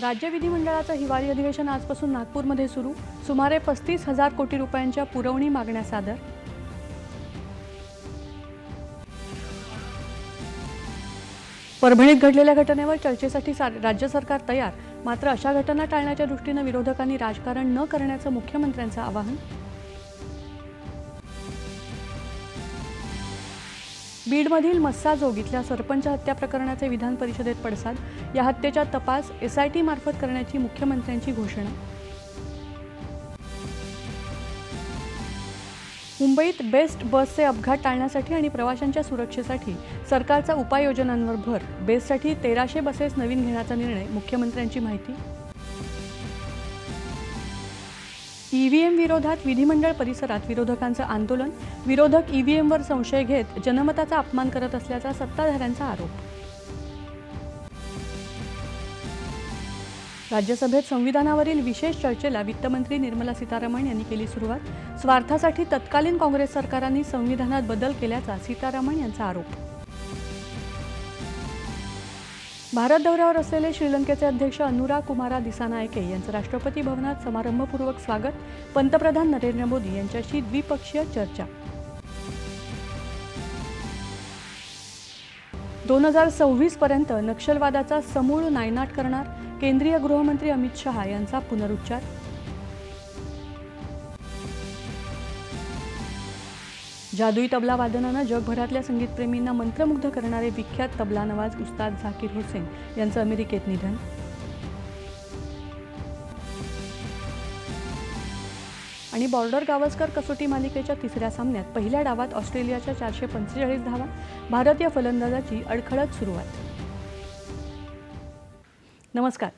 राज्य विधिमंडळाचं हिवाळी अधिवेशन आजपासून नागपूरमध्ये सुरू. सुमारे पस्तीस हजार कोटी रुपयांच्या पुरवणी मागण्या सादर. परभणीत घडलेल्या घटनेवर चर्चेसाठी सा- राज्य सरकार तयार. मात्र अशा घटना टाळण्याच्या दृष्टीनं विरोधकांनी राजकारण न करण्याचं मुख्यमंत्र्यांचं आवाहन बीडमधील मस्साजोग इथल्या सरपंच हत्या प्रकरणाचे विधान परिषदेत पडसाद. या हत्येचा तपास एसआयटी मार्फत करण्याची मुख्यमंत्र्यांची घोषणा. मुंबईत बेस्ट बसचे अपघात टाळण्यासाठी आणि प्रवाशांच्या सुरक्षेसाठी सरकारचा उपाययोजनांवर भर. बेस्टसाठी तेराशे बसेस नवीन घेण्याचा निर्णय मुख्यमंत्र्यांची माहिती. ईव्हीएम विरोधात विधिमंडळ परिसरात विरोधकांचं आंदोलन. विरोधक ईव्हीएमवर संशय घेत जनमताचा अपमान करत असल्याचा सत्ताधाऱ्यांचा आरोप. राज्यसभेत संविधानावरील विशेष चर्चेला वित्तमंत्री निर्मला सीतारामन यांनी केली सुरुवात. स्वार्थासाठी तत्कालीन काँग्रेस सरकारांनी संविधानात बदल केल्याचा सीतारामन यांचा आरोप. भारत दौऱ्यावर असलेले श्रीलंकेचे अध्यक्ष अनुरा कुमारा दिसानायके यांचं राष्ट्रपती भवनात समारंभपूर्वक स्वागत. पंतप्रधान नरेंद्र मोदी यांच्याशी द्विपक्षीय चर्चा. दोन हजार सव्वीस पर्यंत नक्षलवादाचा समूळ नायनाट करणार केंद्रीय गृहमंत्री अमित शहा यांचा पुनरुच्चार. जादुई तबला वादनानं जगभरातल्या संगीतप्रेमींना मंत्रमुग्ध करणारे विख्यात तबला नवाज उस्ताद झाकीर हुसेन यांचं अमेरिकेत निधन. आणि बॉर्डर गावस्कर कसोटी मालिकेच्या तिसऱ्या सामन्यात पहिल्या डावात ऑस्ट्रेलियाच्या चारशे पंचेचाळीस धावा भारतीय फलंदाजाची अडखळत सुरुवात. नमस्कार.